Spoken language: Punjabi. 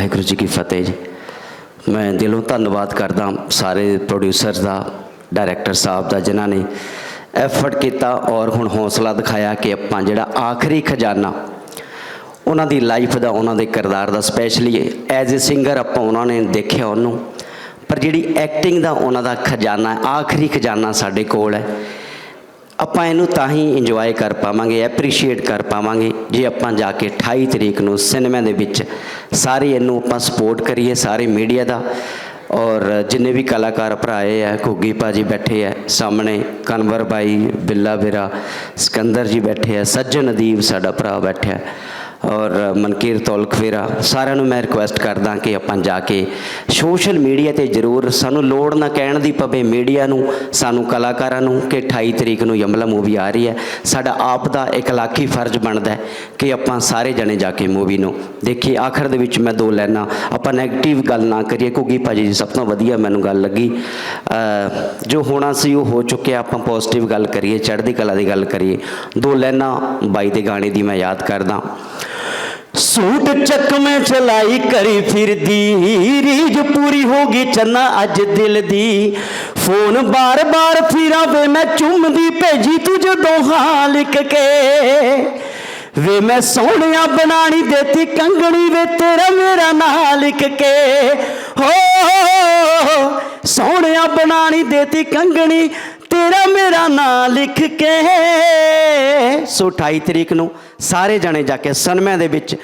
ਵਾਹਿਗੁਰੂ ਜੀ ਕੀ ਫਤਿਹ ਜੀ। ਮੈਂ ਦਿਲੋਂ ਧੰਨਵਾਦ ਕਰਦਾ ਸਾਰੇ ਪ੍ਰੋਡਿਊਸਰਸ ਦਾ ਡਾਇਰੈਕਟਰ ਸਾਹਿਬ ਦਾ, ਜਿਨ੍ਹਾਂ ਨੇ ਐਫਰਟ ਕੀਤਾ ਔਰ ਹੁਣ ਹੌਸਲਾ ਦਿਖਾਇਆ ਕਿ ਆਪਾਂ ਜਿਹੜਾ ਆਖਰੀ ਖਜ਼ਾਨਾ, ਉਹਨਾਂ ਦੀ ਲਾਈਫ ਦਾ, ਉਹਨਾਂ ਦੇ ਕਿਰਦਾਰ ਦਾ ਸਪੈਸ਼ਲੀ ਐਜ਼ ਅ ਸਿੰਗਰ ਆਪਾਂ ਉਹਨਾਂ ਨੇ ਦੇਖਿਆ ਉਹਨੂੰ। ਪਰ ਜਿਹੜੀ ਐਕਟਿੰਗ ਦਾ ਉਹਨਾਂ ਦਾ ਖਜ਼ਾਨਾ, ਆਖਰੀ ਖਜ਼ਾਨਾ ਸਾਡੇ ਕੋਲ ਹੈ ਆਪਾਂ ਇਹਨੂੰ ਤਾਂ ਹੀ ਇੰਜੋਏ ਕਰ ਪਾਵਾਂਗੇ ਐਪਰੀਸ਼ੀਏਟ ਕਰ ਪਾਵਾਂਗੇ, ਜੇ ਆਪਾਂ ਜਾ ਕੇ 28 ਤਰੀਕ ਨੂੰ ਸਿਨੇਮਾ ਦੇ ਵਿੱਚ ਸਾਰੇ ਇਹਨੂੰ ਆਪਾਂ ਸਪੋਰਟ ਕਰੀਏ, ਸਾਰੇ ਮੀਡੀਆ ਦਾ। ਔਰ ਜਿੰਨੇ ਵੀ ਕਲਾਕਾਰ ਭਰਾ ਆਏ ਆ, ਘੁੱਗੀ ਭਾਜੀ ਬੈਠੇ ਆ, ਸਾਹਮਣੇ ਕਨਵਰ ਬਾਈ, ਬਿੱਲਾ ਵੀਰਾ ਸਿਕੰਦਰ ਜੀ ਬੈਠੇ ਆ, ਸੱਜਣ ਅਦੀਬ ਸਾਡਾ ਭਰਾ ਬੈਠਿਆ। ਔਰ ਮਨਕੀਰ ਤੌਲਖ ਵੀਰਾ, ਸਾਰਿਆਂ ਨੂੰ ਮੈਂ ਰਿਕੁਐਸਟ ਕਰਦਾ ਕਿ ਆਪਾਂ ਜਾ ਕੇ ਸੋਸ਼ਲ ਮੀਡੀਆ ਤੇ ਜ਼ਰੂਰ ਸਾਨੂੰ ਲੋੜ ਨਾ ਕਹਿਣ ਦੀ ਪਵੇ ਮੀਡੀਆ ਨੂੰ, ਸਾਨੂੰ ਕਲਾਕਾਰਾਂ ਨੂੰ ਕਿ 28 ਤਰੀਕ ਨੂੰ ਯਮਲਾ ਮੂਵੀ ਆ ਰਹੀ ਹੈ। ਸਾਡਾ ਆਪ ਦਾ ਇਕਲਾਖੀ ਫਰਜ਼ ਬਣਦਾ ਹੈ ਕਿ ਆਪਾਂ ਸਾਰੇ ਜਣੇ ਜਾ ਕੇ ਮੂਵੀ ਨੂੰ ਦੇਖੀਏ। ਆਖਰ ਦੇ ਵਿੱਚ ਮੈਂ ਦੋ ਲੈਣਾ ਆਪਾਂ 네ਗੇਟਿਵ ਗੱਲ ਨਾ ਕਰੀਏ। ਕਿਉਂਕਿ ਭਾਜੀ ਜੀ, ਸਭ ਤੋਂ ਵਧੀਆ ਮੈਨੂੰ ਗੱਲ ਲੱਗੀ। ਜੋ ਹੋਣਾ ਸੀ ਉਹ ਹੋ ਚੁੱਕਿਆ, ਆਪਾਂ ਪੋਜ਼ਿਟਿਵ ਗੱਲ ਕਰੀਏ, ਚੜ੍ਹਦੀ ਕਲਾ ਦੀ ਗੱਲ ਕਰੀਏ। ਦੋ ਲੈਣਾ ਬਾਈ ਦੇ ਗਾਣੇ ਦੀ ਮੈਂ ਯਾਦ ਕਰਦਾ। ਸੂਟ ਚੱਕ ਮੈਂ ਚਲਾਈ ਕਰੀ ਫਿਰਦੀ, ਰੀਝ ਪੂਰੀ ਹੋ ਗਈ ਚੰਨਾ ਅੱਜ ਦਿਲ ਦੀ। ਫੋਨ ਬਾਰ-ਬਾਰ ਫਿਰਾਂ ਵੇ ਮੈਂ ਚੁੰਮਦੀ ਭੇਜੀ ਤੂੰ ਜਦੋਂ ਹਾਂ ਲਿਖ ਕੇ। ਵੇ ਮੈਂ ਸੋਹਣਿਆ ਬਣਾਣੀ ਦੇਤੀ ਕੰਗਣੀ ਵੇ ਤੇਰਾ ਮੇਰਾ ਨਾਂ ਲਿਖ ਕੇ। ਹੋ, ਸੋਹਣਿਆ ਬਣਾਣੀ ਦੇਤੀ ਕੰਗਣੀ ਤੇਰਾ ਮੇਰਾ ਨਾਂ ਲਿਖ ਕੇ। ਸੋ 28 ਤਰੀਕ ਨੂੰ ਸਾਰੇ ਜਣੇ ਜਾ ਕੇ ਸਨਮੇ ਦੇ ਵਿੱਚ